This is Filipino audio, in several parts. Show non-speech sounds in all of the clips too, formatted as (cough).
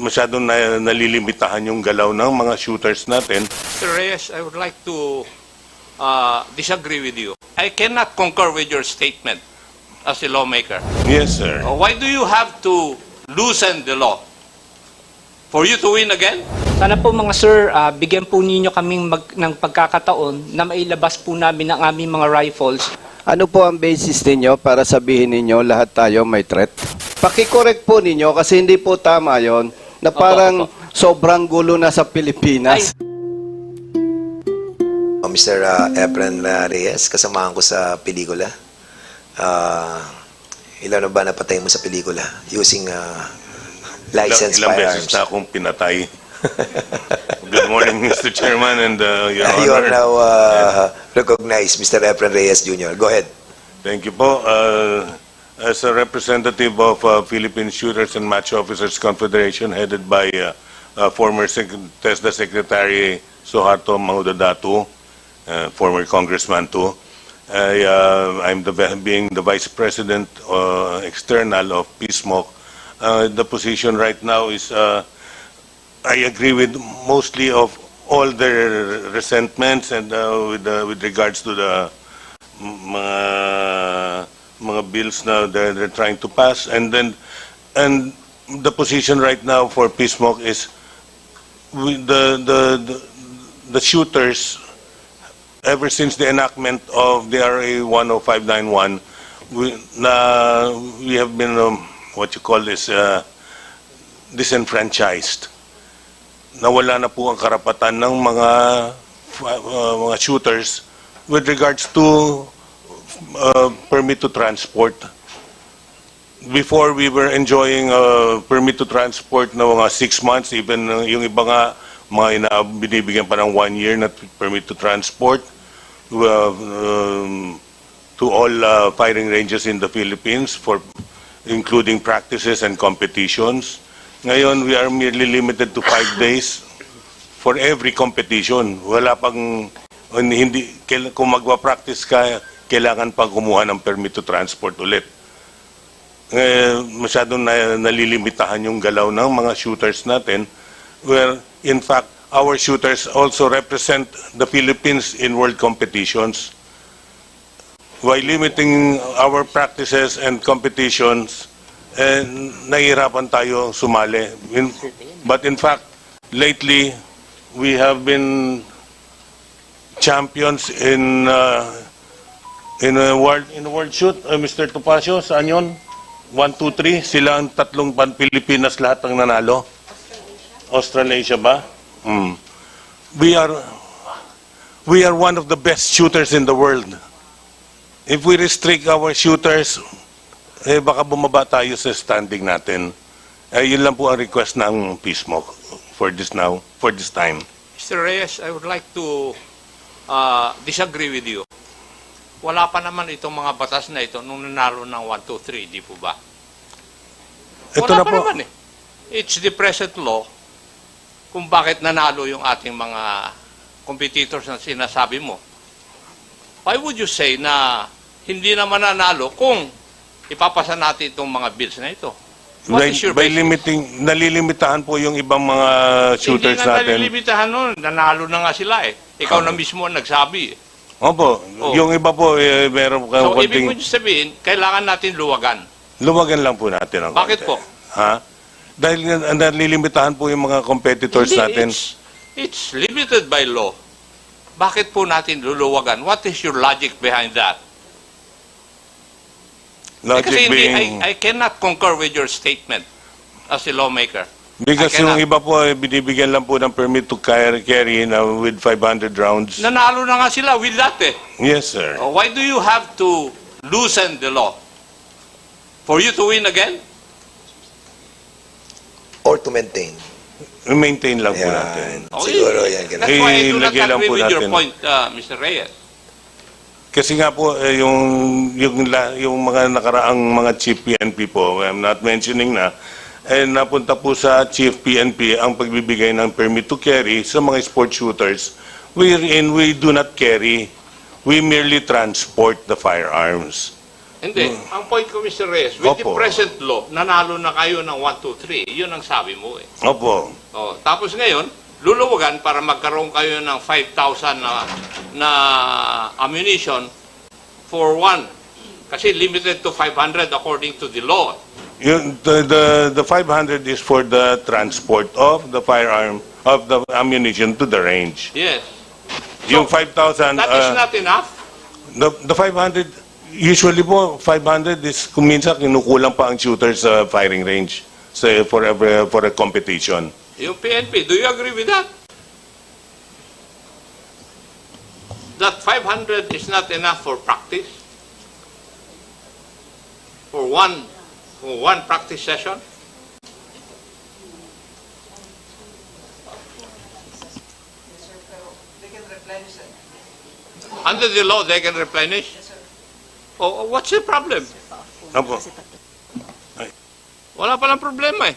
masyadong na, nalilimitahan yung galaw ng mga shooters natin. Mr. Reyes, I would like to uh, disagree with you. I cannot concur with your statement as a lawmaker. Yes, sir. Uh, Why do you have to loosen the law? For you to win again? Sana po mga sir, ah, bigyan po ninyo kaming mag, ng pagkakataon na mailabas po namin ang aming mga rifles. Ano po ang basis ninyo para sabihin ninyo lahat tayo may threat? Pakicorrect po ninyo kasi hindi po tama yon na parang opo. sobrang gulo na sa Pilipinas. Oh, Mr. uh, Efren uh, Reyes, kasamahan ko sa pelikula. Uh, ilan na ba napatay mo sa pelikula using uh, licensed ilang, ilang beses firearms? na akong pinatay. Good morning, (laughs) Mr. Chairman and uh, Your you are Honor. now uh, recognized, Mr. Efren Reyes Jr. Go ahead. Thank you po. Uh, as a representative of uh, Philippine Shooters and Match Officers Confederation headed by uh, uh, former Sec- TESDA Secretary Suharto Mahudadatu, uh, former congressman too. I, uh, I'm the, being the Vice President uh, External of PSMOC. Uh, the position right now is uh, I agree with mostly of all their resentments and uh, with, uh, with regards to the mga mga bills na they're, they're trying to pass. And then and the position right now for PSMOC is we, the, the the the shooters ever since the enactment of the RA 10591 we na we have been um, what you call this uh, disenfranchised. Nawala na po ang karapatan ng mga uh, mga shooters with regards to uh, permit to transport. Before we were enjoying uh, permit to transport na mga six months, even uh, yung iba nga mga ina, binibigyan pa ng one year na permit to transport uh, um, to all uh, firing ranges in the Philippines for including practices and competitions. Ngayon, we are merely limited to five days for every competition. Wala pang, hindi, kung magwa-practice ka, kailangan pang kumuha ng permit to transport ulit. Eh, masyadong na, nalilimitahan yung galaw ng mga shooters natin where in fact our shooters also represent the Philippines in world competitions. By limiting our practices and competitions, eh, nahihirapan tayo sumali. In- but in fact, lately, we have been champions in uh, in a world in a world shoot. Uh, Mr. Topacio, saan yun? 1, 2, 3, sila ang tatlong pan Pilipinas lahat ang nanalo. Australasia ba? Hmm. We are we are one of the best shooters in the world. If we restrict our shooters, eh baka bumaba tayo sa standing natin. Eh, yun lang po ang request ng PISMO for this now, for this time. Mr. Reyes, I would like to uh, disagree with you. Wala pa naman itong mga batas na ito nung nanalo ng 1, 2, 3, di po ba? Ito Wala na pa po. naman eh. It's the present law kung bakit nanalo yung ating mga competitors na sinasabi mo. Why would you say na hindi naman nanalo kung ipapasa natin itong mga bills na ito? What by, is your by basis? limiting, nalilimitahan po yung ibang mga shooters Hindi na natin. nalilimitahan nun. Nanalo na nga sila eh. Ikaw na mismo ang nagsabi eh. Opo, Oh. yung iba po, eh, meron kang So, ibig konting... mo sabihin, kailangan natin luwagan. Luwagan lang po natin ang Bakit konti. po? Ha? Dahil nga- nalilimitahan po yung mga competitors Hindi, natin. It's, it's limited by law. Bakit po natin luluwagan? What is your logic behind that? Eh, Logic kasi hindi, being... I, I cannot concur with your statement as a lawmaker. Because yung iba po, eh, binibigyan lang po ng permit to carry, carry na with 500 rounds. Nanalo na nga sila with that eh. Yes, sir. Oh, Why do you have to loosen the law? For you to win again? Or to maintain. Maintain lang po natin. Yan. Siguro yan. That's ganun. why I do not Ilagay lang agree po with your natin. point, uh, Mr. Reyes. Kasi nga po, eh, yung, yung, la- yung mga nakaraang mga chief PNP po, I'm not mentioning na, eh, napunta po sa chief PNP ang pagbibigay ng permit to carry sa mga sport shooters wherein we do not carry, we merely transport the firearms. Hindi. Ang point ko, Mr. Reyes, with the Opo. present law, nanalo na kayo ng 1, 2, 3. Yun ang sabi mo eh. Opo. Oh, tapos ngayon, luluwagan para magkaroon kayo ng 5,000 na, na ammunition for one. Kasi limited to 500 according to the law. Yung, the, the, the 500 is for the transport of the firearm, of the ammunition to the range. Yes. Yung 5,000, That is uh, not enough. the, the 500, usually po, 500 is kuminsan kinukulang pa ang shooter sa firing range sa, for, every, for a competition. Yung PNP, do you agree with that? That 500 is not enough for practice? For one, one practice session? Under the law, they can replenish? Oh, what's the problem? Opo. Wala palang problema eh.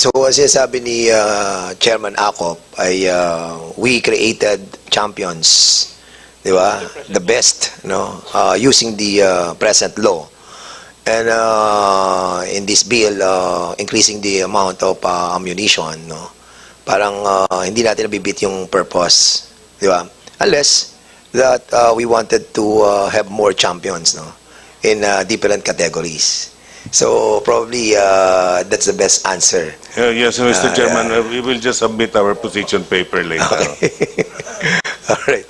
So, ang sinasabi ni uh, Chairman Acop ay uh, we created champions, di ba? The best, no? Uh, using the uh, present law. And uh, in this bill, uh, increasing the amount of uh, ammunition, no? Parang uh, hindi natin nabibit yung purpose, di ba? Unless that uh, we wanted to uh, have more champions, no? In uh, different categories. So probably uh, that's the best answer. Uh, yes, Mr. Ah, Chairman, yeah. uh, we will just submit our position paper later. (laughs) Alright.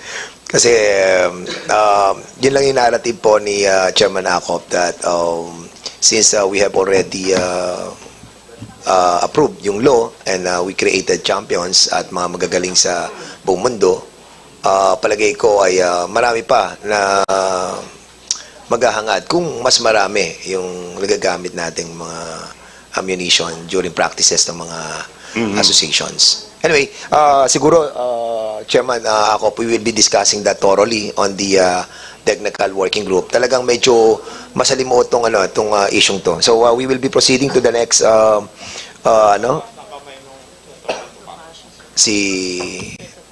Kasi um, um, yun lang yung narrative po ni uh, Chairman Acop that um, since uh, we have already uh, uh, approved yung law and uh, we created champions at mga magagaling sa buong mundo, uh, palagay ko ay uh, marami pa na maghahangad kung mas marami yung nagagamit nating mga ammunition during practices ng mga associations. Anyway, uh, siguro, uh, Chairman, uh, ako, we will be discussing that thoroughly on the uh, technical working group. Talagang medyo masalimuot tong ano, tong uh, isyung to. So uh, we will be proceeding to the next uh, uh, ano? Si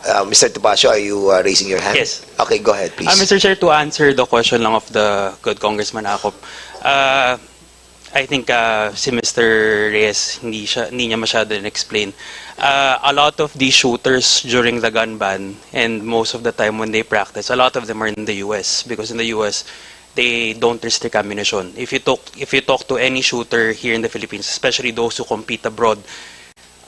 uh, Mr. Topacio, are you uh, raising your hand? Yes. Okay, go ahead, please. Uh, Mr. Chair, to answer the question lang of the good Congressman Acop, uh, I think uh, si Mr. Reyes, hindi, siya, hindi niya masyado explain. Uh, a lot of these shooters during the gun ban and most of the time when they practice, a lot of them are in the US because in the US, they don't restrict ammunition. If you talk, if you talk to any shooter here in the Philippines, especially those who compete abroad,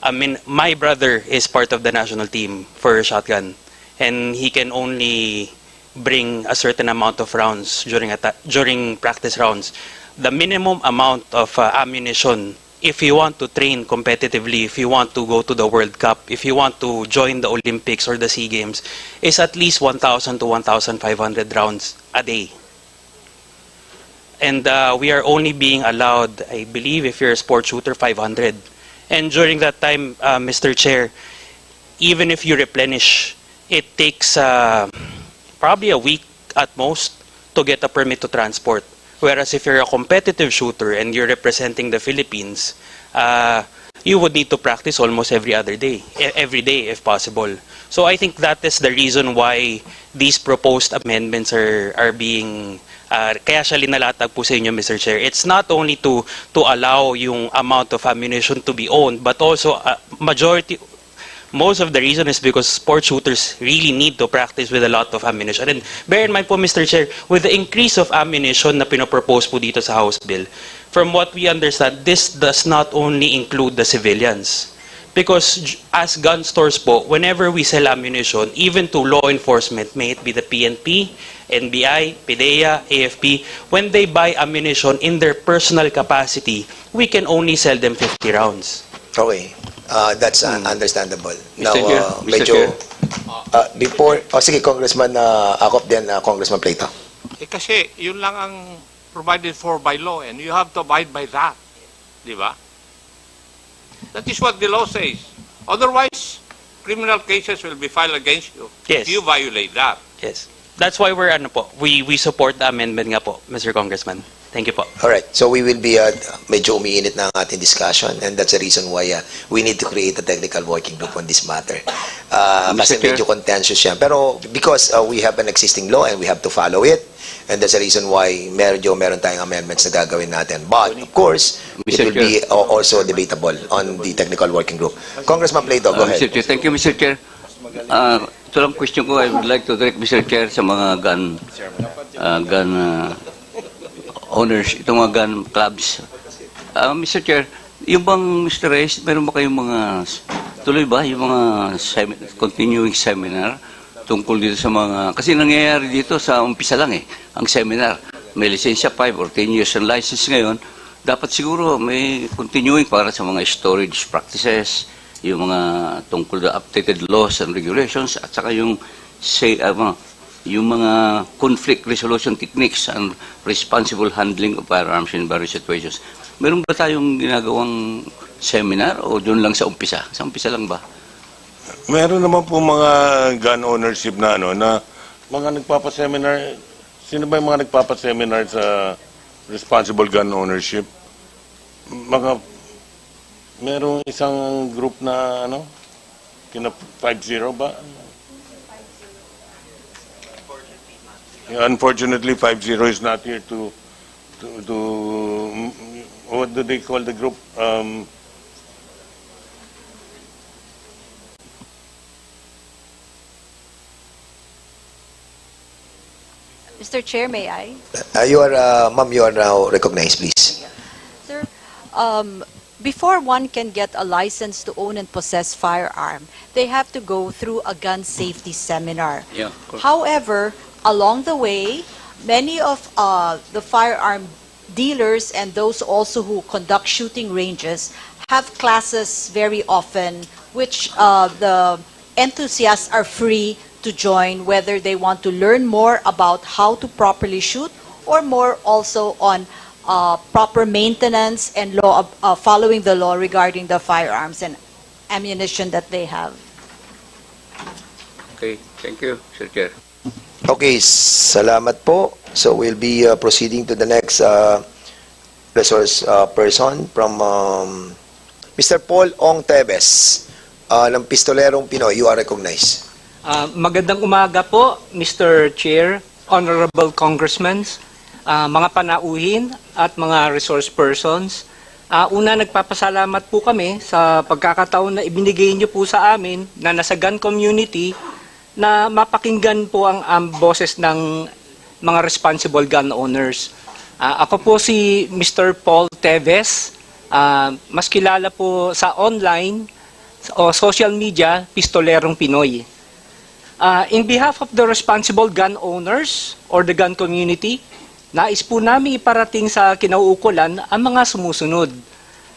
I mean, my brother is part of the national team for shotgun, and he can only bring a certain amount of rounds during during practice rounds. The minimum amount of uh, ammunition, if you want to train competitively, if you want to go to the World Cup, if you want to join the Olympics or the Sea Games, is at least 1,000 to 1,500 rounds a day. And uh, we are only being allowed, I believe, if you're a sport shooter, 500. And during that time, uh, Mr. Chair, even if you replenish, it takes uh, probably a week at most to get a permit to transport. Whereas if you're a competitive shooter and you're representing the Philippines, uh, you would need to practice almost every other day, e- every day if possible. So I think that is the reason why these proposed amendments are are being uh, kaya siya linalatag po sa inyo, Mr. Chair. It's not only to to allow yung amount of ammunition to be owned, but also uh, majority most of the reason is because sport shooters really need to practice with a lot of ammunition. And bear in mind po, Mr. Chair, with the increase of ammunition na pinopropose po dito sa House Bill, from what we understand, this does not only include the civilians. Because as gun stores po, whenever we sell ammunition, even to law enforcement, may it be the PNP, NBI, PDEA, AFP, when they buy ammunition in their personal capacity, we can only sell them 50 rounds. Okay. Uh, that's uh, understandable. Now, Chair, uh, Mr. medyo, Chair. uh, before, oh sige, Congressman uh, Acop din, uh, Congressman Plato. Eh kasi yun lang ang provided for by law and you have to abide by that. Di ba? That is what the law says. Otherwise, criminal cases will be filed against you if Yes. you violate that. Yes. That's why we're ano po, we we support the amendment nga po, Mr. Congressman. Thank you po. Alright, so we will be, uh, medyo umiinit na ang ating discussion and that's the reason why uh, we need to create a technical working group on this matter. Uh, kasi Chair. medyo contentious yan. Pero because uh, we have an existing law and we have to follow it, And that's the reason why medyo meron tayong amendments na gagawin natin. But, of course, it Mr. will be uh, also debatable on the technical working group. Congressman Plato, go Uh, Mr. ahead. Chair, thank you, Mr. Chair. Uh, ito lang question ko, I would like to direct Mr. Chair sa mga gun, uh, gun uh, owners, itong mga gun clubs. Uh, Mr. Chair, yung bang Mr. Reyes, meron ba kayong mga, tuloy ba, yung mga semi- continuing seminar tungkol dito sa mga, kasi nangyayari dito sa umpisa lang eh, ang seminar. May lisensya 5 or 10 years ang license ngayon, dapat siguro may continuing para sa mga storage practices, yung mga tungkol sa updated laws and regulations, at saka yung say, uh, mga- yung mga conflict resolution techniques and responsible handling of firearms in various situations. Meron ba tayong ginagawang seminar o doon lang sa umpisa? Sa umpisa lang ba? Meron naman po mga gun ownership na ano na mga nagpapa-seminar. Sino ba yung mga nagpapa-seminar sa responsible gun ownership? Mga merong isang group na ano kina 50 ba? Unfortunately, 50 is not here to to, to what do they call the group? Um, Mr. Chair, may I? Uh, you are, uh, ma'am, you are now recognized, please. Sir, um, before one can get a license to own and possess firearm, they have to go through a gun safety seminar. Yeah, of course. However, along the way, many of uh, the firearm dealers and those also who conduct shooting ranges have classes very often which uh, the enthusiasts are free to join, whether they want to learn more about how to properly shoot or more also on uh, proper maintenance and law, uh, following the law regarding the firearms and ammunition that they have. Okay, thank you, Mr. Chair. Okay, salamat po. So we'll be uh, proceeding to the next uh, resource uh, person from um, Mr. Paul Ong Tebes uh, ng Pistolerong Pinoy. You are recognized. Ah, magandang umaga po, Mr. Chair, Honorable Congressmen, ah, mga panauhin at mga resource persons. Ah, una, nagpapasalamat po kami sa pagkakataon na ibinigay niyo po sa amin na nasa gun community na mapakinggan po ang ang boses ng mga responsible gun owners. Ah, ako po si Mr. Paul Teves, ah, mas kilala po sa online o social media, Pistolerong Pinoy. Uh, in behalf of the responsible gun owners or the gun community, nais po namin iparating sa kinauukulan ang mga sumusunod.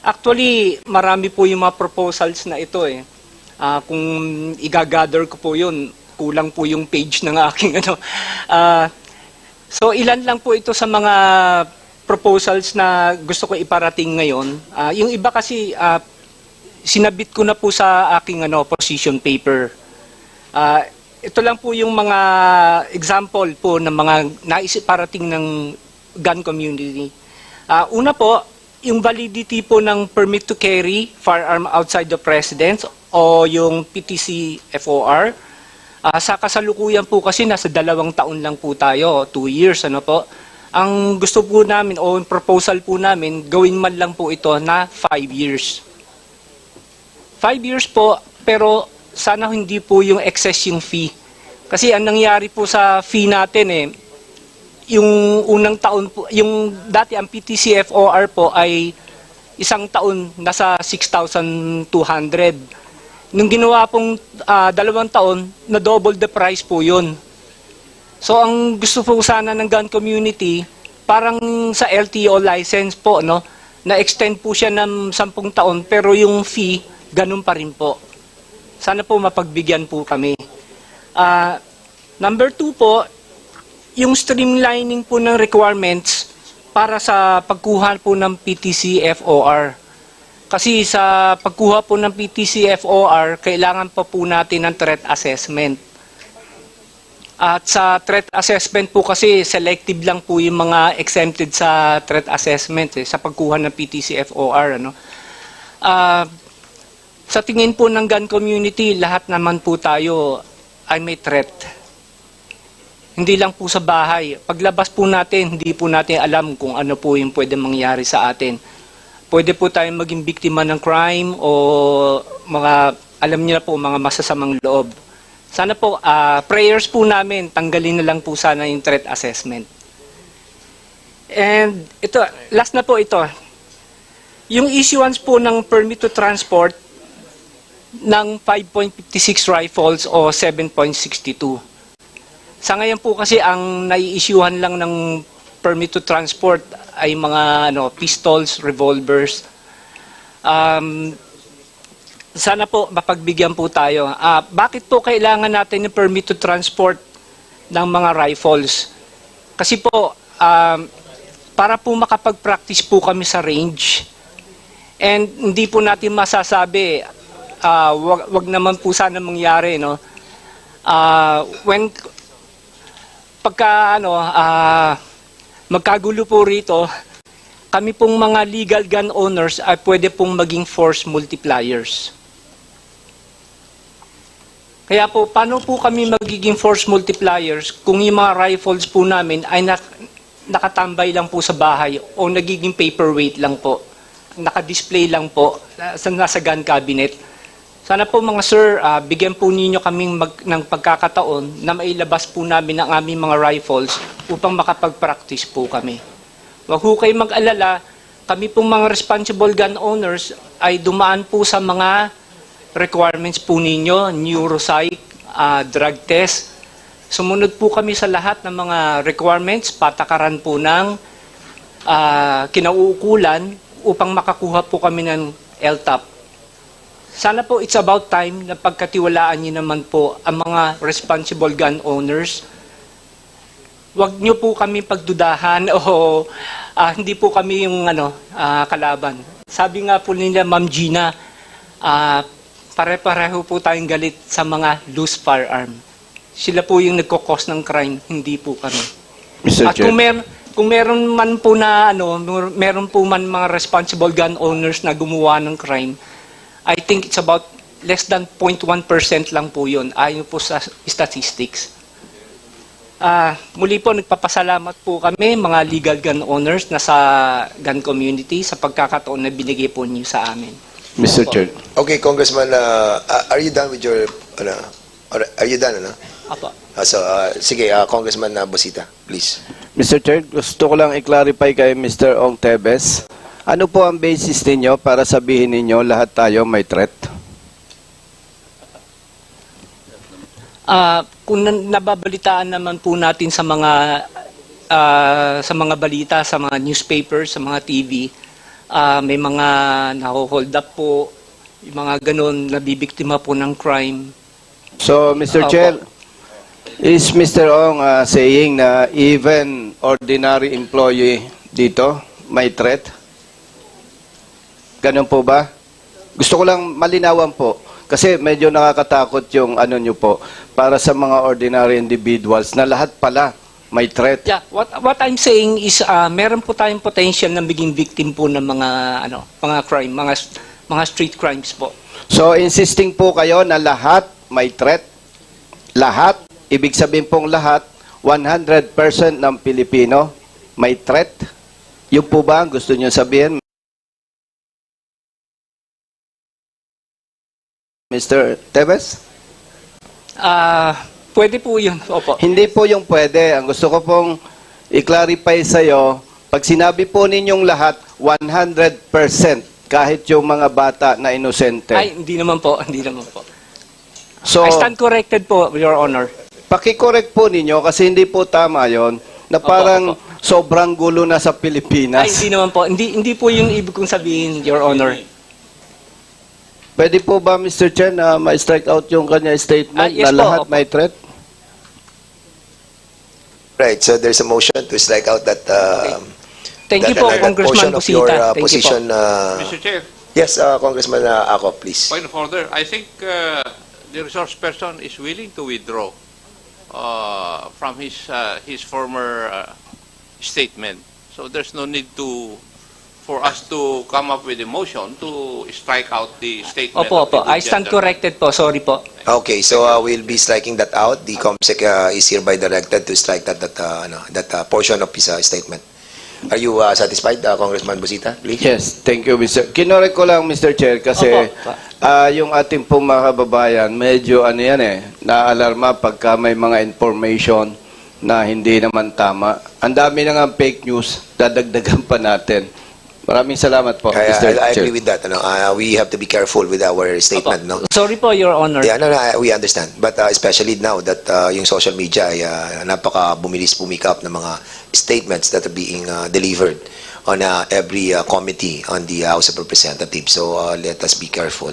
Actually, marami po yung mga proposals na ito eh. Ah, kung igagather ko po yun, kulang po yung page ng aking (laughs) ano. Ah, so ilan lang po ito sa mga proposals na gusto ko iparating ngayon. Ah, yung iba kasi ah, sinabit ko na po sa aking ano position paper. Ah, ito lang po yung mga example po ng mga naisip parating ng gun community. Ah, una po, yung validity po ng permit to carry firearm outside the residence o yung PTC FOR. Ah, sa kasalukuyan po kasi nasa dalawang taon lang po tayo, two years ano po. Ang gusto po namin o proposal po namin, gawin man lang po ito na five years. Five years po, pero sana hindi po yung excess yung fee. Kasi ang nangyari po sa fee natin eh, yung unang taon po, yung dati ang PTCFOR po ay isang taon nasa 6,200. Nung ginawa pong ah, dalawang taon, na double the price po yun. So ang gusto po sana ng gun community, parang sa LTO license po, no, na extend po siya ng 10 taon pero yung fee ganun pa rin po. Sana po mapagbigyan po kami. Ah, number two po, yung streamlining po ng requirements para sa pagkuha po ng PTC FOR. Kasi sa pagkuha po ng PTC FOR, kailangan pa po natin ng threat assessment. At sa threat assessment po kasi selective lang po yung mga exempted sa threat assessment eh, sa pagkuha ng PTC FOR ano. Ah, sa tingin po ng gun community, lahat naman po tayo ay may threat. Hindi lang po sa bahay. Paglabas po natin, hindi po natin alam kung ano po yung pwede mangyari sa atin. Pwede po tayong maging biktima ng crime o mga, alam niyo na po, mga masasamang loob. Sana po, ah, prayers po namin, tanggalin na lang po sana yung threat assessment. And ito, last na po ito. Yung issuance po ng permit to transport ng 5.56 rifles o 7.62. Sa ngayon po kasi ang nai-issuehan lang ng permit to transport ay mga ano, pistols, revolvers. Um, sana po mapagbigyan po tayo. Ah, bakit po kailangan natin ng permit to transport ng mga rifles? Kasi po, um, para po makapag-practice po kami sa range, and hindi po natin masasabi, ah, wag, wag naman po sana mangyari, no? Ah, when, pagka, ano, ah, magkagulo po rito, kami pong mga legal gun owners ay pwede pong maging force multipliers. Kaya po, paano po kami magiging force multipliers kung yung mga rifles po namin ay nak- nakatambay lang po sa bahay o nagiging paperweight lang po, nakadisplay lang po sa nasa gun cabinet. Sana po mga sir, ah, bigyan po ninyo kaming mag, ng pagkakataon na mailabas po namin ang aming mga rifles upang makapag-practice po kami. Huwag ho kayo mag-alala, kami pong mga responsible gun owners ay dumaan po sa mga requirements po ninyo, neuropsych, ah, drug test. Sumunod po kami sa lahat ng mga requirements, patakaran po ng ah, kinauukulan upang makakuha po kami ng LTAP. Sana po it's about time na pagkatiwalaan niyo naman po ang mga responsible gun owners. Huwag niyo po kami pagdudahan (laughs) o ah, hindi po kami yung ano, ah, kalaban. Sabi nga po nila Ma'am Gina, ah, pare-pareho po tayong galit sa mga loose firearm. Sila po yung nagkokos ng crime, hindi po kami. Mr. At kung, mer kung meron man po na ano, mer- meron po man mga responsible gun owners na gumawa ng crime, I think it's about less than 0.1% lang po yun, ayon po sa statistics. Ah, muli po, nagpapasalamat po kami, mga legal gun owners na sa gun community, sa pagkakataon na binigay po niyo sa amin. Mr. Chair. Okay, Congressman, uh, uh, are you done with your, ano, are are you done, ano? Apo. Uh, so, uh, sige, uh, Congressman uh, Busita, please. Mr. Chair, gusto ko lang i-clarify kay Mr. Ong Tebes. Ano po ang basis ninyo para sabihin ninyo lahat tayo may threat? Ah, kung nababalitaan naman po natin sa mga ah, sa mga balita, sa mga newspapers, sa mga TV, ah, may mga naho-hold up po, yung mga ganun, nabibiktima po ng crime. So, Mr. Opo. Chair, is Mr. Ong uh, saying na even ordinary employee dito may threat? Ganun po ba? Gusto ko lang malinawan po. Kasi medyo nakakatakot yung ano nyo po para sa mga ordinary individuals na lahat pala may threat. Yeah, what what I'm saying is ah, meron po tayong potential na maging victim po ng mga ano, mga crime, mga mga street crimes po. So, insisting po kayo na lahat may threat? Lahat? Ibig sabihin pong lahat, 100% ng Pilipino may threat? Yun po ba ang gusto nyo sabihin? Mr. Tevez? Ah, pwede po 'yun. Opo. Hindi po yung pwede. Ang gusto ko pong i-clarify sa'yo, pag sinabi po ninyong lahat, 100% kahit yung mga bata na inosente. Ay, hindi naman po, hindi naman po. so, I stand corrected po, Your Honor. Paki-correct po ninyo kasi hindi po tama yon na parang opo. sobrang gulo na sa Ay, Pilipinas. hindi naman po. Hindi hindi po yung ibig kong sabihin, Your Honor. Pwede po ba, Mr. Chen, na ma-strike out yung kanya statement Ah, yes na po, lahat opo. may threat? Right, so there's a motion to strike out that, uh, Thank you that- po, that- that portion Congressman of your Busita. uh, Thank you po. position. uh, Mr. Chair, Yes, uh, Congressman uh, Ako, please. point of order. I think uh, the resource person is willing to withdraw uh, from his uh, his former uh, statement. So there's no need to for us to come up with a motion to strike out the statement. Opo, of opo. the I stand gender. corrected po. Sorry po. Okay, so uh, we'll be striking that out. The COMSEC uh, is hereby directed to strike that that uh, ano, that uh, portion of his uh, statement. Are you uh, satisfied, uh, Congressman Busita? Please. Yes, thank you, Mr. Kinorek ko lang, Mr. Chair, kasi Opo. ah, yung ating pong mga kababayan, medyo ano yan eh, naalarma pagka may mga information na hindi naman tama. Ang dami na nga fake news, dadagdagan pa natin. Maraming salamat po, I, Mr. I, I Chair. agree with that. Ano, uh, we have to be careful with our statement, no? Sorry po, Your Honor. Yeah, no, no, I- we understand. But uh, especially now that uh, yung social media ay uh, napaka bumilis pumikap ng mga statements that are being uh, delivered on uh, every uh, committee on the House of Representatives. So uh, let us be careful.